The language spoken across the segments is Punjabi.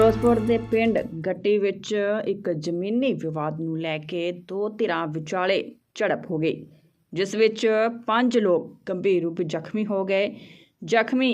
ਫਿਰੋਜ਼ਪੁਰ ਦੇ ਪਿੰਡ ਗੱਟੀ ਵਿੱਚ ਇੱਕ ਜ਼ਮੀਨੀ ਵਿਵਾਦ ਨੂੰ ਲੈ ਕੇ ਦੋ ਧਿਰਾਂ ਵਿਚਾਲੇ ਝੜਪ ਹੋ ਗਈ, ਜਿਸ ਵਿੱਚ ਪੰਜ ਲੋਕ ਗੰਭੀਰ ਰੂਪ ਜ਼ਖਮੀ ਹੋ ਗਏ। ਜ਼ਖਮੀ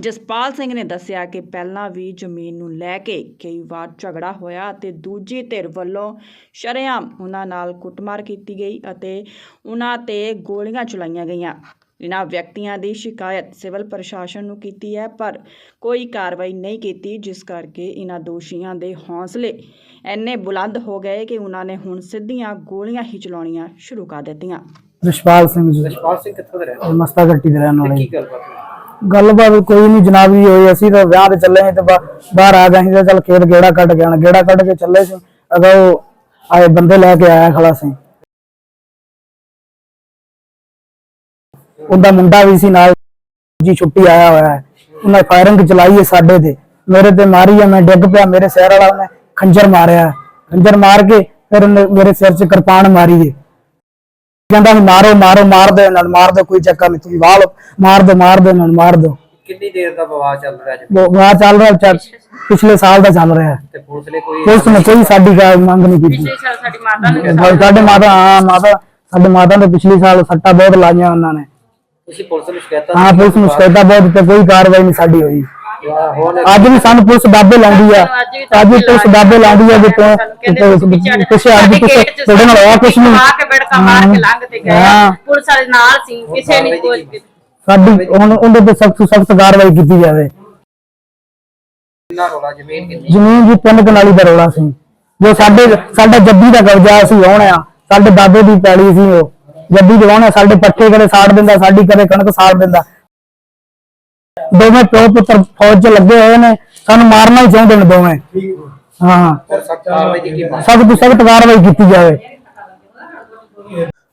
ਜਸਪਾਲ ਸਿੰਘ ਨੇ ਦੱਸਿਆ ਕਿ ਪਹਿਲਾਂ ਵੀ ਜ਼ਮੀਨ ਨੂੰ ਲੈ ਕੇ ਕਈ ਵਾਰ ਝਗੜਾ ਹੋਇਆ ਅਤੇ ਦੂਜੀ ਧਿਰ ਵੱਲੋਂ ਸ਼ਰੇਆਮ ਉਹਨਾਂ ਨਾਲ ਕੁੱਟਮਾਰ ਕੀਤੀ ਗਈ ਅਤੇ ਉਹਨਾਂ ਤੇ ਗੋਲੀਆਂ ਚਲਾਈਆਂ ਗਈਆਂ। ਇਨ੍ਹਾਂ ਵਿਅਕਤੀਆਂ ਦੀ ਸ਼ਿਕਾਇਤ ਸਿਵਲ ਪ੍ਰਸ਼ਾਸਨ ਨੂੰ ਕੀਤੀ ਹੈ ਪਰ ਕੋਈ ਕਾਰਵਾਈ ਨਹੀਂ ਕੀਤੀ ਜਿਸ ਕਰਕੇ ਇਨ੍ਹਾਂ ਦੋਸ਼ੀਆਂ ਦੇ ਹੌਸਲੇ ਇੰਨੇ ਬੁਲੰਦ ਹੋ ਗਏ ਕਿ ਉਹਨਾਂ ਨੇ ਹੁਣ ਸਿੱਧੀਆਂ ਗੋਲੀਆਂ ਹੀ ਚਲਾਉਣੀਆਂ ਸ਼ੁਰੂ ਕਰ ਦਿੱਤੀਆਂ। ਰਿਸ਼ਪਾਲ ਸਿੰਘ ਜੀ। ਜਸਪਾਲ ਸਿੰਘ ਕਿੱਥੋਂ ਦੇ ਰਹਿਣ ਮਸਤਾ ਗੱਟੀ ਦੇ ਰਹਿਣ ਵਾਲੇ ਕੀ ਗੱਲਬਾਤ ਗੱਲਬਾਤ ਕੋਈ ਨਹੀਂ ਜਨਾਬ ਜੀ ਹੋਈ ਅਸੀਂ ਤਾਂ ਵਿਆਹ ਤੇ ਚੱਲੇ ਸੀ ਤੇ ਬਾਹਰ ਆ ਗਏ ਸੀ ਤੇ ਚੱਲ ਖੇਤ ਗੇੜਾ ਕੱਢ ਕੇ ਆਣਾ ਗੇੜਾ ਕੱਢ ਕੇ ਚੱਲੇ ਸੀ। ਅਗਾ ਉਹ ਆਏ ਬੰਦੇ ਲੈ ਕੇ ਆਇਆ ਖਲਾ ਸੀ ਉਹਦਾ ਮੁੰਡਾ ਵੀ ਸੀ ਨਾਲ ਜੀ ਛੁੱਟੀ ਆਇਆ ਹੋਇਆ ਹੈ। ਉਹਨੇ ਫਾਇਰਿੰਗ ਚਲਾਈ ਹੈ ਸਾਡੇ ਤੇ। ਮੇਰੇ ਤੇ ਮਾਰੀ ਹੈ ਮੈਂ ਡਿੱਗ ਪਿਆ ਮੇਰੇ ਸਿਰ ਵਾਲਾ ਉਹਨੇ ਖੰਜਰ ਮਾਰਿਆ ਖੰਜਰ ਮਾਰ ਕੇ ਫਿਰ ਉਹਨੇ ਮੇਰੇ ਸਿਰ 'ਚ ਕਿਰਪਾਨ ਮਾਰੀ ਹੈ। ਕਹਿੰਦਾ ਵੀ ਮਾਰੋ ਮਾਰੋ ਮਾਰ ਦੇ ਨਾਲ ਮਾਰ ਦੋ ਕੋਈ ਚੱਕਰ ਨਹੀਂ ਤੁਸੀਂ ਵਾਹ ਲਓ ਮਾਰ ਦੋ ਮਾਰ ਦੋ ਨਾਲ ਮਾਰ ਦੋ ਕਿੰਨੀ ਦੇਰ ਦਾ ਵਿਵਾਦ ਚੱਲ ਰਿਹਾ ਜੀ? ਉਹ ਵਾਹ ਚੱਲ ਰਿਹਾ ਚੱਲ ਪਿਛਲੇ ਸਾਲ ਦਾ ਚੱਲ ਰਿਹਾ ਹੈ। ਤੇ ਪੁਲਿਸ ਨੇ ਕੋਈ ਪੁਲਿਸ ਨੇ ਕੋਈ ਸਾਡੀ ਗੱਲ ਮੰਗ ਨਹੀਂ ਕੀਤੀ। ਸਾਡੀ ਮਾਤਾ ਨੇ ਸਾਡੇ ਮਾਤਾ ਹਾਂ ਮਾਤਾ ਸਾਡੇ ਮਾਤਾ ਨੇ ਪਿਛਲੇ ਸਾਲ ਸੱਟਾਂ ਬਹੁਤ ਲਾਈਆਂ ਉਹਨਾਂ ਨੇ। ਤੁਸੀਂ ਪੁਲਿਸ ਨੂੰ ਸ਼ਿਕਾਇਤਾਂ ਹਾਂ ਪੁਲਿਸ ਨੂੰ ਸ਼ਿਕਾਇਤਾਂ ਬਹੁਤ ਤੇ ਕੋਈ ਕਾਰਵਾਈ ਨਹੀਂ ਸਾਡੀ ਹੋਈ? ਹੁਣ ਅੱਜ ਵੀ ਸਾਨੂੰ ਪੁਲਿਸ ਦਾਬੇ ਲਾਉਂਦੀ ਆ। ਅੱਜ ਵੀ ਪੁਲਿਸ ਦਾਬੇ ਲਾਉਂਦੀ ਆ ਜੇ ਤੋਂ ਪਿੱਛੇ ਅੱਜ ਵੀ ਤੁਹਾਡੇ ਨਾਲ ਹੋਇਆ ਕੁਛ ਨਹੀਂ। ਆ ਕੇ ਬੜਕਾ ਮਾਰ ਕੇ ਲੰਘ ਤੇ ਗਏ। ਹਾਂ। ਪੁਲਿਸ ਵਾਲੇ ਨਾਲ ਸੀ ਕਿਸੇ ਨੇ ਕੋਈ ਸਾਡੀ ਹੁਣ ਉਹਦੇ ਤੇ ਸਖਤ ਸਖਤ ਕਾਰਵਾਈ ਕੀਤੀ ਜਾਵੇ। ਜ਼ਮੀਨ ਕਿੰਨੀ? ਜ਼ਮੀਨ ਜੀ ਤਿੰਨ ਕਨਾਲੀ ਦਾ ਰੌਲਾ ਸੀ। ਜੋ ਸਾਡੇ ਸਾਡਾ ਜੱਦੀ ਦਾ ਕਬਜ਼ਾ ਸੀ ਹੋਣਿਆ ਸਾਡੇ ਦਾਦੇ ਦੀ ਪੈਲੀ ਸੀ ਉਹ। ਜੱਦੀ ਜਵਾਉਣਾ ਸਾਡੇ ਪੱਠੇ ਕਦੇ ਸਾੜ ਦਿੰਦਾ ਸਾਡੀ ਕਦੇ ਕਣਕ ਸਾੜ ਦਿੰਦਾ। ਦੋਵੇਂ ਪਿਓ ਪੁੱਤਰ ਫੌਜ 'ਚ ਲੱਗੇ ਹੋਏ ਨੇ ਸਾਨੂੰ ਮਾਰਨਾ ਹੀ ਚਾਹੁੰਦੇ ਨੇ ਦੋਵੇਂ। ਹਾਂ। ਸਖਤ ਤੋਂ ਸਖਤ ਕਾਰਵਾਈ ਕੀਤੀ ਜਾਵੇ।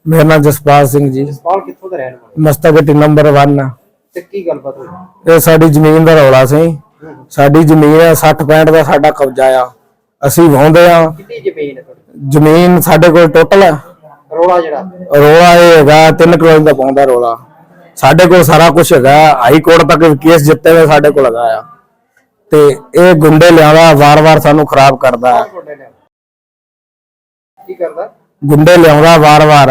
ਮੇਰਾ ਨਾਮ ਜਸਪਾਲ ਸਿੰਘ ਜੀ। ਜਸਪਾਲ ਕਿੱਥੋਂ ਦੇ ਰਹਿਣ ਵਾਲੇ? ਮਸਤਗਟੀ ਨੰਬਰ 1 ਤੇ ਕੀ ਗੱਲਬਾਤ ਹੋਈ? ਇਹ ਸਾਡੀ ਜ਼ਮੀਨ ਦਾ ਰੌਲਾ ਸੀ। ਸਾਡੀ ਜ਼ਮੀਨ ਹੈ 60 65 ਦਾ ਸਾਡਾ ਕਬਜ਼ਾ ਆ। ਅਸੀਂ ਵਾਹੁੰਦੇ ਆ। ਕਿੰਨੀ ਜ਼ਮੀਨ ਹੈ ਤੁਹਾਡੀ ਜ਼ਮੀਨ ਸਾਡੇ ਕੋਲ ਟੋਟਲ ਰੋਲਾ ਜਿਹੜਾ? ਰੌਲਾ ਇਹ ਹੈਗਾ 3 ਕਰੋੜ ਦਾ ਪਾਉਂਦਾ ਰੌਲਾ। ਸਾਡੇ ਕੋਲ ਸਾਰਾ ਕੁਝ ਹੈਗਾ ਹਾਈ ਕੋਰਟ ਤੱਕ ਕੇਸ ਜਿੱਤੇ ਹੋਏ ਸਾਡੇ ਕੋਲ ਹੈਗਾ ਆ। ਤੇ ਇਹ ਗੁੰਡੇ ਲਿਆਵਾ ਵਾਰ-ਵਾਰ ਸਾਨੂੰ ਖਰਾਬ ਕਰਦਾ ਹੈ। ਕੀ ਕਰਦਾ? ਗੁੰਡੇ ਲਿਆਉਂਦਾ ਵਾਰ-ਵਾਰ।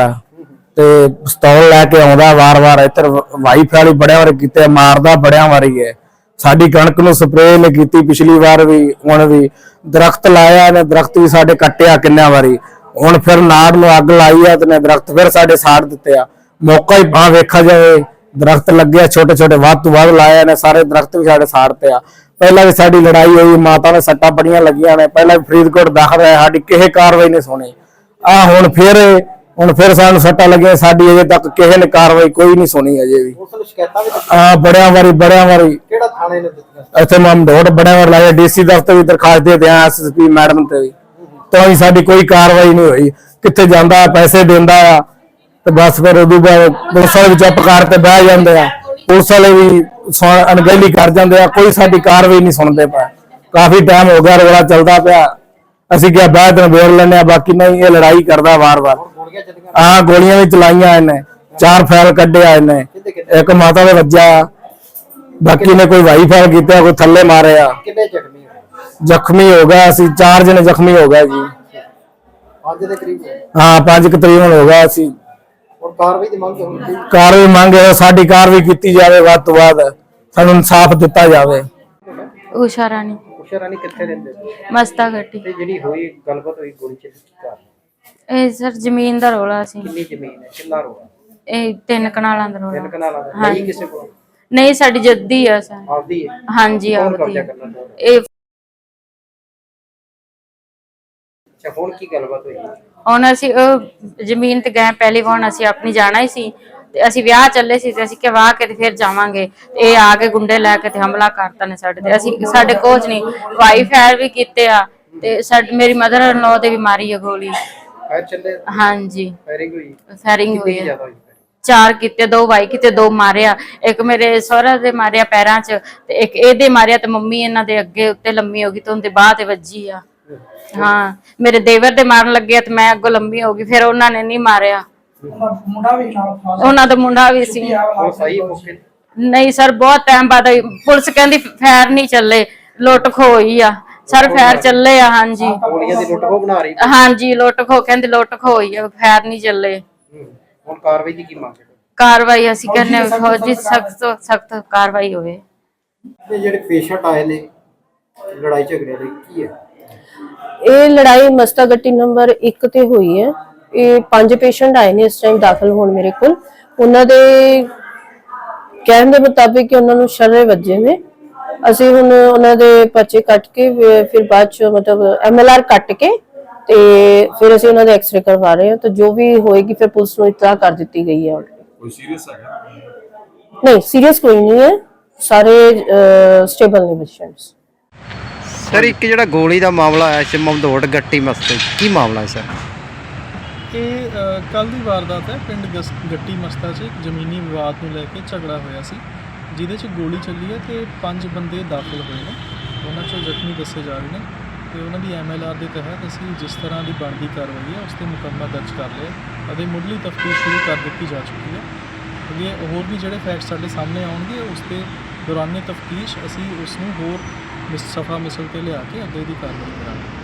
ਤੇ ਪਿਸਤੌਲ ਲੈ ਕੇ ਆਉਂਦਾ ਵਾਰ-ਵਾਰ। ਇੱਧਰ ਵਾਈਫ ਵਾਲੀ ਬੜਿਆਂ ਵਾਰ ਕੀਤੇ ਮਾਰਦਾ ਬੜਿਆਂ ਵਾਰੀ ਹੈ ਸਾਡੀ ਕਣਕ ਨੂੰ ਸਪਰੇਅ ਨੇ ਕੀਤੀ ਪਿਛਲੀ ਵਾਰ ਵੀ ਹੁਣ ਵੀ। ਦਰਖਤ ਲਾਇਆ ਨੇ ਦਰਖਤ ਵੀ ਸਾਡੇ ਕੱਟਿਆ ਕਿੰਨਾ ਵਾਰੀ। ਹੁਣ ਫਿਰ ਨਾੜ ਨੂੰ ਅੱਗ ਲਾਈ ਆ ਤੇ ਨੇ ਦਰਖਤ ਫਿਰ ਸਾਡੇ ਸਾੜ ਦਿੱਤੇ ਆ। ਮੌਕਾ ਹੀ ਬਾ ਵੇਖਾ ਜਾਵੇ ਦਰਖਤ ਲੱਗਿਆ ਛੋਟੇ ਛੋਟੇ ਵੱਧ ਤੋਂ ਵੱਧ ਲਾਇਆ ਨੇ ਸਾਰੇ ਦਰਖਤ ਵੀ ਸਾਡੇ ਸਾੜਤੇ ਆ। ਪਹਿਲਾਂ ਵੀ ਸਾਡੀ ਲੜਾਈ ਹੋਈ ਮਾਤਾ ਨੇ ਸੱਟਾਂ ਬੜੀਆਂ ਲੱਗੀਆਂ ਨੇ ਪਹਿਲਾਂ ਵੀ ਫਰੀਦਕੋਟ ਦਾਖਲ ਹੈ ਸਾਡੀ ਕਿਸੇ ਕਾਰਵਾਈ ਨਹੀਂ ਸੁਣੀ। ਆ ਹੁਣ ਫਿਰ ਹੁਣ ਫਿਰ ਸਾਨੂੰ ਸੱਟਾਂ ਲੱਗੀਆਂ ਸਾਡੀ ਅਜੇ ਤੱਕ ਕਿਸੇ ਨੇ ਕਾਰਵਾਈ ਕੋਈ ਨਹੀਂ ਸੁਣੀ ਅਜੇ ਵੀ। ਆ ਬੜਿਆਂ ਵਾਰੀ ਬੜਿਆਂ ਵਾਰੀ। ਕਿਹੜਾ ਥਾਣੇ ਨੇ ਦਿੱਤੀਆਂ? ਇੱਥੇ ਮੈਂ ਮਡੋੜ ਬੜਿਆਂ ਵਾਰ ਲਾਇਆ ਡੀਸੀ ਦਫ਼ਤਰ ਵੀ ਦਰਖਾਸਤ ਦੇ ਦਿਆਂ ਐਸਐਸਪੀ ਮੈਡਮ ਤੇ ਵੀ। ਤਾਂ ਵੀ ਸਾਡੀ ਕੋਈ ਕਾਰਵਾਈ ਨਹੀਂ ਹੋਈ। ਕਿੱਥੇ ਜਾਂਦਾ, ਪੈਸੇ ਦਿੰਦਾ ਆ, ਤੇ ਬਸ ਫਿਰ ਉਦੋਂ ਬਾਅਦ ਪੁਲਿਸ ਵਾਲੇ ਵੀ ਚੁੱਪ ਕਰਕੇ ਬਹਿ ਜਾਂਦੇ ਆ। ਪੁਲਿਸ ਵਾਲੇ ਵੀ ਅਣਗਹਿਲੀ ਕਰ ਜਾਂਦੇ ਆ, ਕੋਈ ਸਾਡੀ ਕਾਰਵਾਈ ਨਹੀਂ ਸੁਣਦੇ ਪਏ। ਕਾਫੀ ਟਾਈਮ ਹੋ ਗਿਆ, ਰੌਲਾ ਚੱਲਦਾ ਪਿਆ। ਅਸੀਂ ਕਿਹਾ ਬਾਅਦ ਵਿੱਚ ਬੋਲ ਲੈਂਦੇ ਆ, ਬਾਕੀ ਨਹੀਂ ਇਹ ਲੜਾਈ ਕਰਦਾ ਵਾਰ-ਵਾਰ। ਆ ਗੋਲੀਆਂ ਵੀ ਚਲਾਈਆਂ ਇਹਨੇ, ਚਾਰ ਫੈਲ ਕੱਢਿਆ ਇਹਨੇ, ਇੱਕ ਮਾਤਾ ਦੇ ਵੱਜਾ ਬਾਕੀ ਨੇ ਕੋਈ ਵਾਈ ਫੈਲ ਕੀਤਾ, ਕੋਈ ਥੱਲੇ ਮਾਰਿਆ। ਕਿੰਨੇ ਜ਼ਖਮੀ ਜ਼ਖਮੀ ਹੋ ਗਿਆ ਅਸੀਂ ਚਾਰ ਜਣੇ ਜ਼ਖਮੀ ਹੋ ਗਏ ਜੀ। ਪੰਜ ਦੇ ਕਰੀਬ। ਹਾਂ ਪੰਜ ਕੁ ਤਰੀਕ ਨੂੰ ਹੋ ਗਿਆ ਅਸੀਂ। ਹੁਣ ਕਾਰਵਾਈ ਦੀ ਮੰਗ ਹੋਣੀ ਕਾਰਵਾਈ ਮੰਗ ਹੈ ਸਾਡੀ ਕਾਰਵਾਈ ਕੀਤੀ ਜਾਵੇ ਵੱਧ ਤੋਂ ਵੱਧ ਸਾਨੂੰ ਇਨਸਾਫ ਦਿੱਤਾ ਜਾਵੇ। ਉਸ਼ਾ ਰਾਣੀ। ਉਸ਼ਾ ਰਾਣੀ ਕਿੱਥੇ ਰਹਿੰਦੇ? ਮਸਤਾ ਤੇ ਜਿਹੜੀ ਹੋਈ ਗੱਲਬਾਤ ਹੋਈ ਗੋਲੀ ਚੱਲੀ ਕੀ ਕਾਰਨ? ਇਹ ਸਰ ਜ਼ਮੀਨ ਦਾ ਰੋਲਾ ਸੀ। ਕਿੰਨੀ ਜ਼ਮੀਨ ਹੈ? ਕਿੰਨਾ ਰੋਲਾ? ਇਹ ਤਿੰਨ ਕਨਾਲਾਂ ਦਾ ਤਿੰਨ ਰੋਲਾ ਕਨਾਲਾਂ ਦਾ। ਹਾਂਜੀ। ਨਹੀਂ ਕਿਸੇ ਕੋਲ? ਨਹੀਂ ਸਾਡੀ ਜੱਦੀ ਆ ਸਰ। ਆਪਦੀ ਹੈ? ਹਾਂਜੀ ਕੌਣ ਆਪਦੀ ਕਬਜ਼ਾ ਆ। ਕਰਨਾ ਚਾਹੁੰਦਾ? ਇਹ ਅੱਛਾ ਹੁਣ ਕੀ ਗੱਲਬਾਤ ਹੋਈ? ਹੁਣ ਅਸੀਂ ਉਹ ਜ਼ਮੀਨ ਤੇ ਗਏ ਪਹਿਲੀ ਵਾਰ ਅਸੀਂ ਆਪਣੀ ਜਾਣਾ ਹੀ ਸੀ। ਤੇ ਅਸੀਂ ਵਿਆਹ ਚੱਲੇ ਸੀ ਤੇ ਅਸੀਂ ਕਿ ਵਾਹ ਕੇ ਤੇ ਫਿਰ ਜਾਵਾਂਗੇ। ਤੇ ਇਹ ਆ ਕੇ ਗੁੰਡੇ ਲੈ ਕੇ ਤੇ ਹਮਲਾ ਕਰਤਾ ਨੇ ਸਾਡੇ ਤੇ। ਅਸੀਂ ਸਾਡੇ ਕੋਚ ਨਹੀਂ ਵਾਈਫਾਈ ਵੀ ਕੀਤੇ ਆ। ਤੇ ਸਾਡੀ ਮੇਰੀ ਮਦਰ ਇਨ ਲਾਅ ਤੇ ਵੀ ਮਾਰੀ ਆ ਗੋਲੀ। ਚੱਲੇ? ਹਾਂਜੀ। ਫਾਇਰਿੰਗ ਹੋਈ? ਜ਼ਿਆਦਾ ਹੋਈ ਚਾਰ ਕੀਤੇ ਦੋ ਵਾਈ ਕੀਤੇ ਦੋ ਮਾਰਿਆ। ਇੱਕ ਮੇਰੇ ਸਹੁਰਾ ਦੇ ਮਾਰਿਆ ਪੈਰਾਂ 'ਚ ਤੇ ਇੱਕ ਇਹਦੇ ਮਾਰਿਆ ਤੇ ਮੰਮੀ ਇਹਨਾਂ ਦੇ ਅੱਗੇ ਉੱਤੇ ਲੰਮੀ ਹੋ ਗਈ ਤੇ ਉਹਦੇ ਬਾਹ ਤੇ ਵੱਜੀ ਆ। ਹਾਂ ਮੇਰੇ ਦੇਵਰ ਦੇ ਮਾਰਨ ਲੱਗੇ ਤੇ ਮੈਂ ਅੱਗੋਂ ਲੰਮੀ ਹੋ ਗਈ ਫਿਰ ਉਹਨਾਂ ਨੇ ਨਹੀਂ ਮਾਰਿਆ। ਉਹਨਾਂ ਦਾ ਮੁੰਡਾ ਵੀ ਸੀ। ਉਹ ਸਹੀ ਮੌਕੇ ਤੇ? ਨਹੀਂ ਸਰ ਬਹੁਤ ਟਾਈਮ ਬਾਅਦ ਆਈ। ਪੁਲਿਸ ਕਹਿੰਦੀ ਫੈਰ ਨਹੀਂ ਚੱਲੇ ਲੁੱਟ ਖੋਈ ਆ। ਸਰ ਫੈਰ ਚੱਲੇ ਆ ਹਾਂਜੀ। ਗੋਲੀਆਂ ਦੀ ਲੁੱਟ ਖੋ ਬਣਾ ਰਹੀ ਹਾਂਜੀ ਲੁੱਟ ਖੋ ਕਹਿੰਦੇ ਲੁੱਟ ਖੋ ਹੋਈ ਆ ਫੈਰ ਨਹੀਂ ਚੱਲੇ। ਹੂੰ। ਹੁਣ ਕਾਰਵਾਈ ਦੀ ਕੀ ਮੰਗ ਹੈ? ਕਾਰਵਾਈ ਅਸੀਂ ਕਹਿੰਨੇ ਫੌਜੀ ਸਖਤ ਸਖਤ ਕਾਰਵਾਈ ਹੋਵੇ। ਤੇ ਜਿਹੜੇ ਪੇਸ਼ੈਂਟ ਆਏ ਨੇ ਲੜਾਈ ਝਗੜੇ ਦੇ ਕੀ ਹੈ? ਇਹ ਲੜਾਈ ਮਸਤਾ ਗੱਟੀ ਨੰਬਰ 1 ਤੇ ਹੋਈ ਹੈ। ਇਹ ਪੰਜ ਪੇਸ਼ੈਂਟ ਆਏ ਨੇ ਇਸ ਟਾਈਮ ਦਾਖਲ ਹੋਣ ਮੇਰੇ ਕੋਲ। ਉਹਨਾਂ ਦੇ ਕਹਿਣ ਦੇ ਮੁਤਾਬਿਕ ਕਿ ਉਹਨਾਂ ਨੂੰ ਸ਼ਰਰੇ ਵੱਜੇ ਨੇ। ਅਸੀਂ ਹੁਣ ਉਹਨਾਂ ਦੇ ਪਰਚੇ ਕੱਟ ਕੇ ਫਿਰ- ਬਾਅਦ ਚ ਮਤਲਬ ਐਮਐਲਆਰ ਕੱਟ ਕੇ ਤੇ ਫਿਰ ਅਸੀਂ ਉਹਨਾਂ ਦੇ ਐਕਸਰੇ ਕਰਵਾ ਰਹੇ ਹਾਂ। ਤਾਂ ਜੋ ਵੀ ਹੋਏਗੀ ਫਿਰ ਪੁਲਿਸ ਨੂੰ ਇਤਲਾਹ ਕਰ ਦਿੱਤੀ ਗਈ ਹੈ already। ਕੋਈ ਸੀਰੀਅਸ ਹੈਗਾ? ਨਹੀਂ ਸੀਰੀਅਸ ਕੋਈ ਨਹੀਂ ਹੈ। ਸਾਰੇ ਸਟੇਬਲ ਨੇ ਪੇਸ਼ੈਂਟਸ ਸਰ, ਇੱਕ ਜਿਹੜਾ ਗੋਲੀ ਦਾ ਮਾਮਲਾ ਆਇਆ ਸੀ, ਮਮਦੋੜ ਗੱਟੀ ਮਸਤੇ, ਕੀ ਮਾਮਲਾ ਹੈ ਸਰ? ਇਹ ਕੱਲ ਦੀ ਵਾਰਦਾਤ ਹੈ, ਪਿੰਡ ਗਸ- ਗੱਟੀ ਮਸਤਾ 'ਚ ਇੱਕ ਜ਼ਮੀਨੀ ਵਿਵਾਦ ਨੂੰ ਲੈ ਕੇ ਝਗੜਾ ਹੋਇਆ ਸੀ, ਜਿਹਦੇ 'ਚ ਗੋਲੀ ਚੱਲੀ ਹੈ ਤੇ ਪੰਜ ਬੰਦੇ ਦਾਖਲ ਹੋਏ ਨੇ, ਉਹਨਾਂ 'ਚੋਂ ਜ਼ਖਮੀ ਦੱਸੇ ਜਾ ਰਹੇ ਨੇ ਤੇ ਉਹਨਾਂ ਦੀ ਐਮਐਲਆਰ ਦੇ ਤਹਿਤ ਅਸੀਂ ਜਿਸ ਤਰ੍ਹਾਂ ਦੀ ਬਣਦੀ ਕਾਰਵਾਈ ਹੈ, ਉਸ ਤੇ ਮੁਕੱਦਮਾ ਦਰਜ ਕਰ ਲਿਆ ਅਤੇ ਮੁੱਢਲੀ ਤਫਤੀਸ਼ ਸ਼ੁਰੂ ਕਰ ਦਿੱਤੀ ਜਾ ਚੁੱਕੀ ਹੈ, ਅੱਗੇ ਹੋਰ ਵੀ ਜਿਹੜੇ ਫੈਕਟ ਸਾਡੇ ਸਾਹਮਣੇ ਆਉਣਗੇ, ਉਸ ਤੇ ਦੌਰਾਨੇ ਤਫਤੀਸ਼ ਅਸੀਂ ਉਸ ਨੂੰ ਹੋਰ ਮਿਸ ਸਫਾ ਮਿਸਲ ਤੇ ਲਿਆ ਕੇ ਅੱਗੇ ਦੀ ਕਾਰਵਾਈ ਕਰਾਂਗੇ।